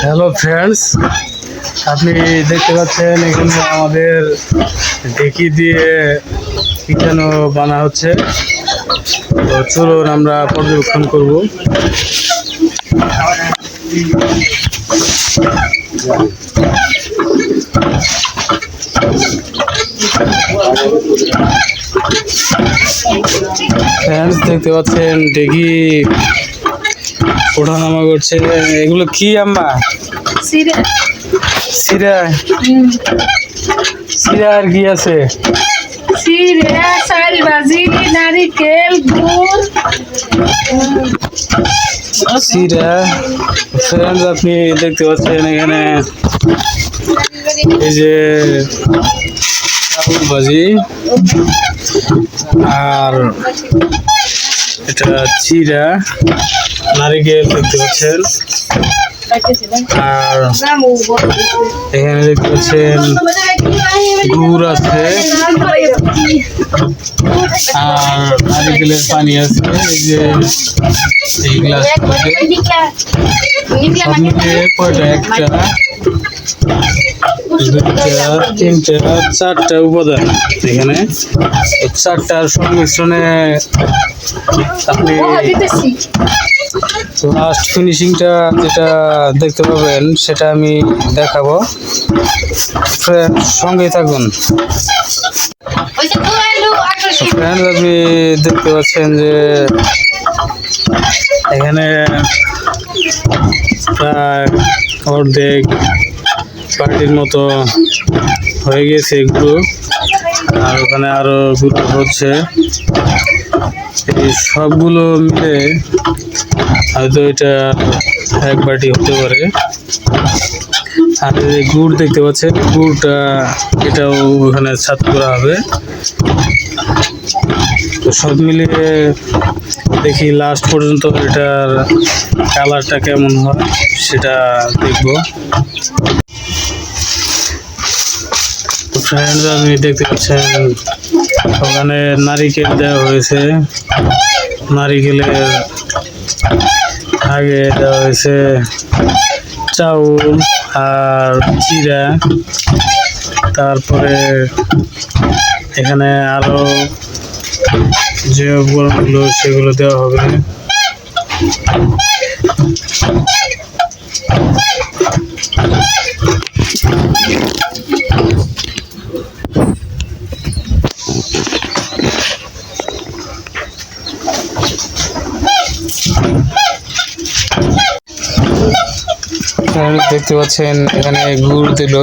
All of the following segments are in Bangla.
হ্যালো ফ্রেন্ডস আপনি দেখতে পাচ্ছেন এখানে আমাদের ডেকি দিয়ে যেন বানা হচ্ছে। তো চলুন আমরা পর্যবেক্ষণ করব। ফ্রেন্ডস দেখতে পাচ্ছেন ডেকি ওঠানামা করছে এগুলো কি আম্মা? সিরে। সিরা। সিরা আর কি আছে? সিরে চাল ভাজি নারিকেল গুড়। সিরা। ফ্রেন্ডস আপনি দেখতে পাচ্ছেন এখানে এই যে চাউল ভাজি আর এটা চিরা নারিকেল, দেখতে পাচ্ছেন? আর এখানে দেখতে পাচ্ছেন গুড় আছে। আর নারিকেলের পানি আছে, এই যে এই গ্লাস সব কয়টা একটা। দুইটা তিনটা চারটা উপাদান এখানে চারটার সংমিশ্রণে আপনি লাস্ট ফিনিশিংটা যেটা দেখতে পাবেন সেটা আমি দেখাবো সঙ্গে থাকুন ফ্রেন্ড আপনি দেখতে পাচ্ছেন যে এখানে প্রায় অর্ধেক পার্টির মতো হয়ে গেছে এগুলো। আর ওখানে আরও গুলো হচ্ছে। এই সবগুলো মিলে হয়তো এটা এক বাটি হতে পারে। আর যে গুড় দেখতে পাচ্ছেন, গুড়টা এটাও ওখানে ছাদ করা হবে। তো সব মিলিয়ে দেখি লাস্ট পর্যন্ত এটার কালারটা কেমন হয়, সেটা দেখব। ফ্রেন্ডস আপনি দেখতে পাচ্ছেন, ওখানে নারিকেল দেওয়া হয়েছে। নারিকেলের আগে দেওয়া হয়েছে চাউল আর চিরা তারপরে এখানে আরও যে উপকরণগুলো সেগুলো দেওয়া হবে। দেখতে পাচ্ছেন এখানে গুড় দিল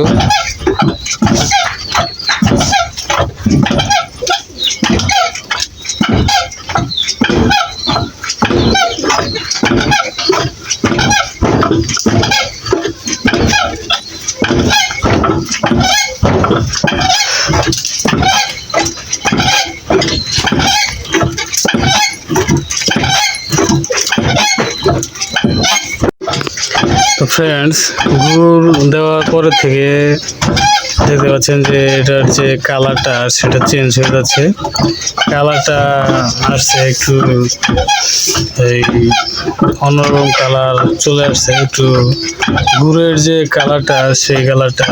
ফ্রেন্ডস গুড় দেওয়ার পরে থেকে দেখতে পাচ্ছেন যে এটার যে কালারটা সেটা চেঞ্জ হয়ে যাচ্ছে। কালারটা আসছে একটু এই অন্যরকম কালার চলে আসছে একটু গুড়ের যে কালারটা সেই কালারটা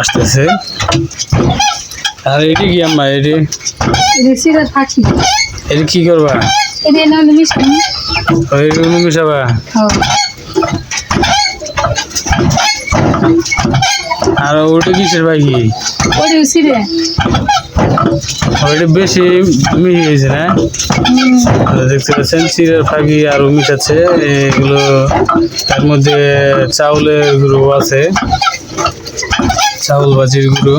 আসতেছে। আর এটি কি আম্মা এটি? এটি কি করবা? এটা মিশাবা আর ওটা কিসের বাকি ওরে সিরে ওইটা বেশি মিহি হয়েছে না? দেখতে পাচ্ছেন চিরের ফাঁকি আরও মিশাচ্ছে। এগুলো তার মধ্যে চাউলের গুঁড়ো আছে। চাউল ভাজির গুঁড়ো।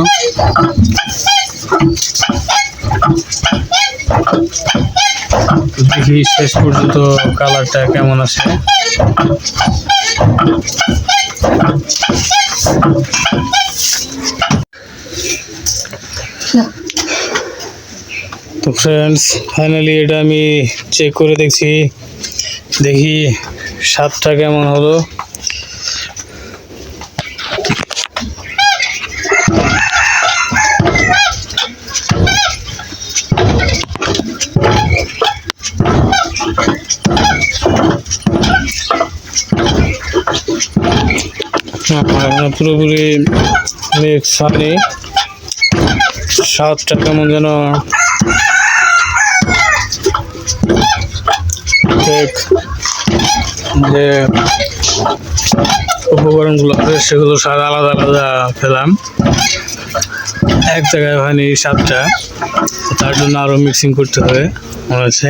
দেখি শেষ পর্যন্ত কালারটা কেমন আসে। তো ফ্রেন্ডস ফাইনালি এটা আমি চেক করে দেখছি। দেখি স্বাদটা কেমন হলো। পুরোপুরি মিক্স হয়নি। স্বাদটা কেমন যেন যে উপকরণগুলো আছে, সেগুলো স্বাদ আলাদা আলাদা পেলাম। এক জায়গায় হয়নি স্বাদটা, তার জন্য আরও মিক্সিং করতে হবে, মনে হচ্ছে।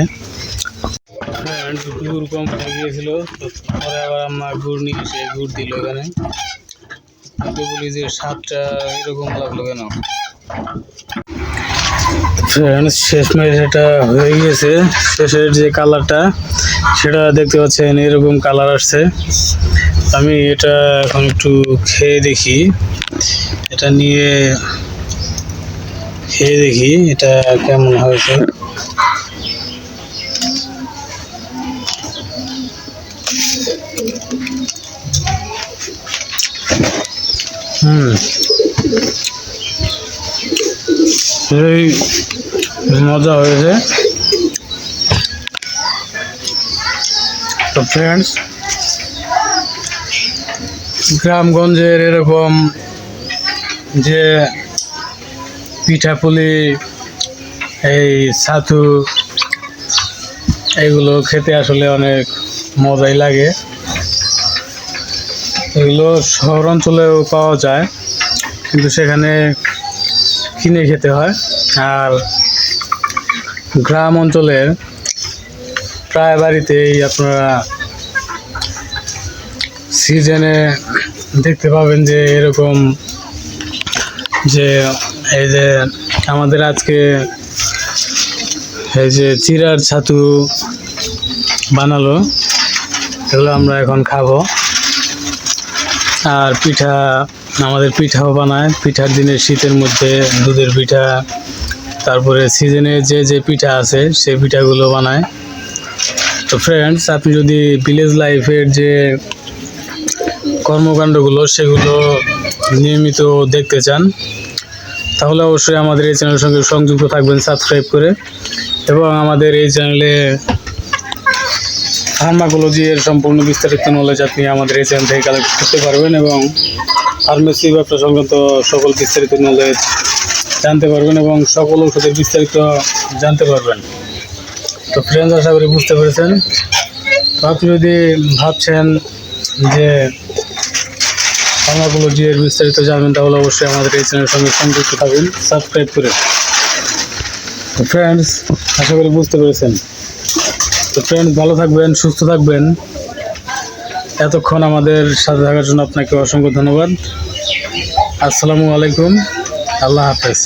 Friends, গুড় কম হয়ে গিয়েছিল তো পরে আবার আমার গুড় নিয়ে এসে গুড় দিল এখানে। আমি বলি যে স্বাদটা এরকম লাগল কেন? ফ্রেন্ডস শেষ ম্যাচ এটা হয়ে গিয়েছে। শেষের যে কালারটা সেটা দেখতে পাচ্ছেন এরকম কালার আসছে। আমি এটা এখন একটু খেয়ে দেখি। এটা নিয়ে খেয়ে দেখি এটা কেমন হয়েছে। হুম এই মজা হয়েছে। তো ফ্রেন্ডস গ্রামগঞ্জের এরকম যে পিঠাপুলি এই ছাতু এগুলো খেতে আসলে অনেক মজাই লাগে। এগুলো শহর অঞ্চলেও পাওয়া যায়, কিন্তু সেখানে কিনে খেতে হয়। আর গ্রাম অঞ্চলের প্রায় বাড়িতেই আপনারা সিজনে দেখতে পাবেন যে এরকম যে এই যে আমাদের আজকে এই যে চিরার ছাতু বানালো, এগুলো আমরা এখন খাব। আর পিঠা, আমাদের পিঠাও বানায়। পিঠার দিনে শীতের মধ্যে দুধের পিঠা, তারপরে সিজনে যে যে পিঠা আছে, সেই পিঠাগুলো বানায়। তো ফ্রেন্ডস আপনি যদি ভিলেজ লাইফের যে কর্মকাণ্ডগুলো, সেগুলো নিয়মিত দেখতে চান, তাহলে অবশ্যই আমাদের এই চ্যানেলের সঙ্গে সংযুক্ত থাকবেন সাবস্ক্রাইব করে। এবং আমাদের এই চ্যানেলে ফার্মাকোলজি এর সম্পূর্ণ বিস্তারিত নলেজ আপনি আমাদের এই চ্যানেল থেকে কালেক্ট করতে পারবেন এবং ফার্মেসি ব্যবসা সংক্রান্ত সকল বিস্তারিত নলেজ জানতে পারবেন এবং সকল ওষুধের বিস্তারিত জানতে পারবেন। তো ফ্রেন্ডস আশা করি বুঝতে পেরেছেন। তো আপনি যদি ভাবছেন যে ফার্মাকোলজি এর বিস্তারিত জানবেন, তাহলে অবশ্যই আমাদের এই চ্যানেলের সঙ্গে সংযুক্ত থাকবেন সাবস্ক্রাইব করে তো ফ্রেন্ডস আশা করি বুঝতে পেরেছেন। তো ফ্রেন্ডস ভালো থাকবেন, সুস্থ থাকবেন। এতক্ষণ আমাদের সাথে থাকার জন্য আপনাকে অসংখ্য ধন্যবাদ। আসসালামু আলাইকুম, আল্লাহ হাফেজ।